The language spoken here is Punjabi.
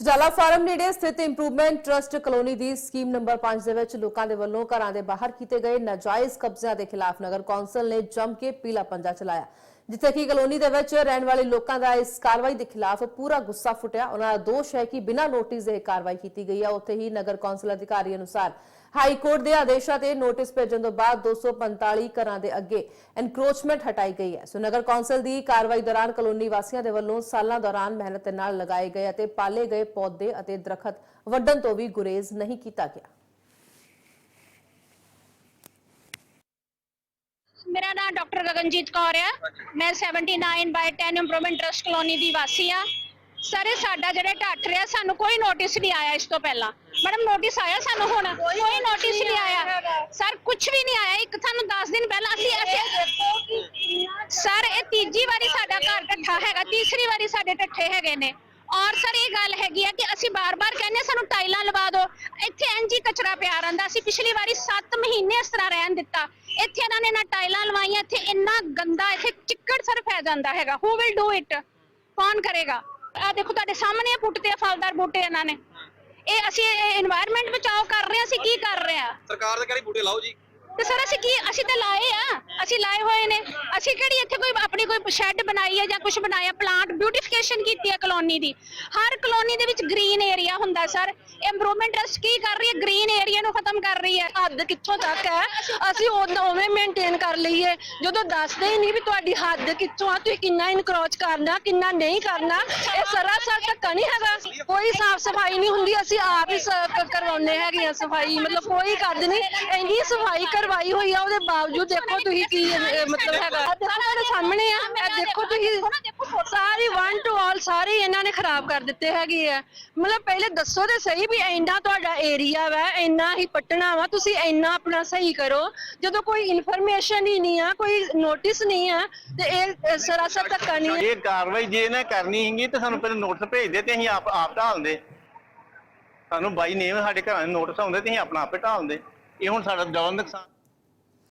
ਸੁਜਾਲਾ ਫਾਰਮ ਨੇੜੇ ਸਥਿਤ ਇੰਪਰੂਵਮੈਂਟ ਟਰਸਟ ਕਲੋਨੀ ਦੀ ਸਕੀਮ ਨੰਬਰ 5 ਦੇ ਵਿੱਚ ਲੋਕਾਂ ਦੇ ਵੱਲੋਂ ਘਰਾਂ ਦੇ ਬਾਹਰ ਕੀਤੇ ਗਏ ਨਾਜਾਇਜ਼ ਕਬਜ਼ਿਆਂ ਦੇ ਖਿਲਾਫ ਨਗਰ ਕੌਂਸਲ ਨੇ ਜੰਮ ਕੇ ਪੀਲਾ ਪੰਜਾ ਚਲਾਇਆ। ਜਿੱਥੇ ਕਿ ਕਲੋਨੀ ਦੇ ਵਿੱਚ ਰਹਿਣ ਵਾਲੇ ਲੋਕਾਂ ਦਾ ਇਸ ਕਾਰਵਾਈ ਦੇ ਖਿਲਾਫ ਪੂਰਾ ਗੁੱਸਾ ਫੁੱਟਿਆ। ਉਹਨਾਂ ਦਾ ਦੋਸ਼ ਹੈ ਕਿ ਬਿਨਾਂ ਨੋਟਿਸ ਦੇ ਇਹ ਕਾਰਵਾਈ ਕੀਤੀ ਗਈ ਹੈ ਉੱਥੇ ਹੀ ਨਗਰ ਕੌਂਸਲ ਅਧਿਕਾਰੀ ਅਨੁਸਾਰ ਹਾਈ ਕੋਰਟ ਦੇ ਆਦੇਸ਼ਾਂ ਤੇ ਨੋਟਿਸ ਭੇਜਣ ਤੋਂ ਬਾਅਦ 245 ਘਰਾਂ ਦੇ ਅੱਗੇ ਐਨਕਰੋਚਮੈਂਟ ਹਟਾਈ ਗਈ ਹੈ। ਸੋ ਨਗਰ ਕੌਂਸਲ ਦੀ ਕਾਰਵਾਈ ਦੌਰਾਨ ਕਲੋਨੀ ਵਾਸੀਆਂ ਦੇ ਵੱਲੋਂ ਸਾਲਾਂ ਦੌਰਾਨ ਮਿਹਨਤ ਨਾਲ ਲਗਾਏ ਗਏ ਅਤੇ ਪਾਲੇ ਗਏ ਪੌਦੇ ਅਤੇ ਦਰਖਤ ਵੱਢਣ ਤੋਂ ਵੀ ਗੁਰੇਜ਼ ਨਹੀਂ ਕੀਤਾ ਗਿਆ। ਮੇਰਾ ਨਾਮ ਡਾਕਟਰ ਗਗਨਜੀਤ ਕੌਰ ਹੈ ਮੈਂ 79 ਬਾਈ 10 ਇੰਪਰੂਵਮੈਂਟ ਟਰਸਟ ਕਲੋਨੀ ਦੀ ਵਾਸੀ ਆ। ਸਰ ਇਹ ਸਾਡਾ ਜਿਹੜਾ ਢੱਠ ਰਿਹਾ ਸਾਨੂੰ ਕੋਈ ਨੋਟਿਸ ਨਹੀਂ ਆਇਆ ਇਸ ਤੋਂ ਪਹਿਲਾਂ। ਮੈਡਮ ਨੋਟਿਸ ਆਇਆ ਸਾਨੂੰ ਹੁਣ? ਕੋਈ ਨੋਟਿਸ ਨਹੀਂ ਆਇਆ। ਸਰ ਕੁਝ ਵੀ ਨਹੀਂ ਆਇਆ। ਇੱਕ ਸਾਨੂੰ 10 ਦਿਨ ਪਹਿਲਾਂ ਅਸੀਂ ਅਸੀਂ ਸਰ ਇਹ ਤੀਜੀ ਵਾਰੀ ਸਾਡਾ ਘਰ ਢੱਠਾ ਹੈਗਾ। ਤੀਸਰੀ ਵਾਰੀ ਸਾਡੇ ਢੱਠੇ ਹੈਗੇ ਨੇ। ਔਰ ਸਰ ਇਹ ਗੱਲ ਹੈਗੀ ਆ ਕਿ ਅਸੀਂ ਬਾਰ-ਬਾਰ ਕਹਿੰਦੇ ਸਾਨੂੰ ਟਾਈਲਾਂ ਲਵਾ ਦਿਓ। ਰੋਜ਼ ਕਚਰਾ ਪਿਆ ਰਹਿੰਦਾ ਸੀ। ਪਿਛਲੀ ਵਾਰੀ 7 ਮਹੀਨੇ ਇਸ ਤਰ੍ਹਾਂ ਰਹਿਣ ਦਿੱਤਾ। ਇੱਥੇ ਇਹਨਾਂ ਨੇ ਨਾ ਟਾਈਲਾਂ ਲਵਾਈਆਂ, ਇੱਥੇ ਇੰਨਾ ਗੰਦਾ, ਇੱਥੇ ਚਿੱਕੜ ਸਰ ਫੈ ਜਾਂਦਾ ਹੈਗਾ। ਹੂ ਵਿਲ ਡੂ ਇਟ ਕੌਣ ਕਰੇਗਾ? ਆ ਦੇਖੋ, ਤੁਹਾਡੇ ਸਾਹਮਣੇ ਪੁੱਟਤੇ ਫਲਦਾਰ ਬੂਟੇ ਇਹਨਾਂ ਨੇ। ਇਹ ਅਸੀਂ এনवायरमेंट ਬਚਾਓ ਕਰ ਰਹੇ ਹਾਂ, ਅਸੀਂ ਕੀ ਕਰ ਰਹੇ ਹਾਂ? ਸਰਕਾਰ ਦੇ ਕਹਿੰਦੀ ਬੂਟੇ ਲਾਓ ਜੀ। ਤੇ ਸਰ, ਅਸੀਂ ਕੀ ਅਸੀਂ ਤਾਂ ਲਾਏ ਆ। ਅਸੀਂ ਲਾਏ ਹੋਏ ਨੇ। ਅਸੀਂ ਕਿਹੜੀ ਇੱਥੇ ਕੋਈ ਆਪਣੀ ਕੋਈ ਸ਼ੈੱਡ ਬਣਾਈ ਹੈ ਜਾਂ ਕੁਝ ਬਣਾਇਆ ਪਲਾਂਟ ਬਿਊਟੀਫਿਕੇਸ਼ਨ ਕੀਤੀ ਹੈ ਕਲੋਨੀ ਦੀ। ਹਰ ਕਲੋਨੀ ਦੇ ਵਿੱਚ ਗ੍ਰੀਨ ਏਰੀਆ ਹੁੰਦਾ, ਸਰ। ਇੰਪਰੂਵਮੈਂਟ ਟਰਸਟ ਕੀ ਕਰ ਰਹੀ ਹੈ? ਗ੍ਰੀਨ ਏਰੀਆ ਨੂੰ ਖਤਮ ਕਰ ਰਹੀ ਹੈ। ਹੱਦ ਕਿੱਥੋਂ ਤੱਕ ਹੈ? ਅਸੀਂ ਉਦੋਂ ਉਵੇਂ ਮੇਨਟੇਨ ਕਰ ਲਈਏ। ਜਦੋਂ ਦੱਸਦੇ ਹੀ ਨਹੀਂ ਵੀ ਤੁਹਾਡੀ ਹੱਦ ਕਿੱਥੋਂ ਆ, ਤੁਸੀਂ ਕਿੰਨਾ ਇਨਕਰੋਚ ਕਰਨਾ, ਕਿੰਨਾ ਨਹੀਂ ਕਰਨਾ, ਇਹ ਸਰਾਸਰ ਧੱਕਾ ਨਹੀਂ ਹੈਗਾ। ਕੋਈ ਸਾਫ਼ ਸਫ਼ਾਈ ਨਹੀਂ ਹੁੰਦੀ। ਅਸੀਂ ਆਪ ਹੀ ਸ- ਕਰਵਾਉਂਦੇ ਹੈਗੇ ਆ ਸਫ਼ਾਈ। ਮਤਲਬ ਕੋਈ ਕੱਢ ਨਹੀਂ। ਇੰਨੀ ਸਫ਼ਾਈ ਕਰ ਕਰਵਾਈ ਹੋਈ ਆ ਉਹਦੇ ਬਾਵਜੂਦ ਦੇਖੋ ਤੁਸੀਂ ਕੀ ਅਹ, ਮਤਲਬ ਹੈਗਾ। ਆਹ ਦੇਖੋ ਤੁਹਾਡੇ ਸਾਹਮਣੇ ਆ ਇਹ ਦੇਖੋ ਤੁਸੀਂ ਸਾਰੀ ਵਨ ਟੂ ਆਲ ਸਾਰੀ ਇਹਨਾਂ ਨੇ ਖਰਾਬ ਕਰ ਦਿੱਤੇ ਹੈਗੇ ਆ। ਮਤਲਬ ਪਹਿਲੇ ਦੱਸੋ ਤੇ ਸਹੀ ਵੀ ਇੰਨਾ ਤੁਹਾਡਾ ਏਰੀਆ ਵਾ ਇੰਨਾ ਹੀ ਪੱਟਣਾ ਵਾ ਤੁਸੀਂ ਇੰਨਾ ਆਪਣਾ ਸਹੀ ਕਰੋ। ਜਦੋਂ ਕੋਈ ਇਨਫੋਰਮੇਸ਼ਨ ਹੀ ਨਹੀਂ ਆ ਕੋਈ ਨੋਟਿਸ ਨਹੀਂ ਆ ਤੇ ਇਹ ਅਹ, ਸਰਾਸਰ ਧੱਕਾ ਨਹੀਂ ਹੈ। ਇਹ ਕਾਰਵਾਈ ਜੇ ਇਹਨੇ ਕਰਨੀ ਹੈਗੀ ਤੇ ਸਾਨੂੰ ਪਹਿਲਾਂ ਨੋਟਿਸ ਭੇਜਦੇ ਤੇ ਅਸੀਂ ਆਪ ਆਪ ਢਾਲਦੇ ਸਾਨੂੰ ਬਾਈ ਨੇਮ ਸਾਡੇ ਘਰਾਂ ਦੇ ਨੋਟਿਸ ਆਉਂਦੇ ਤੇ ਅਸੀਂ ਆਪਣਾ ਆਪੇ ਢਾਲਦੇ ਇਹ ਹੁਣ ਸਾਡਾ ਡਬਲ ਨੁਕਸਾਨ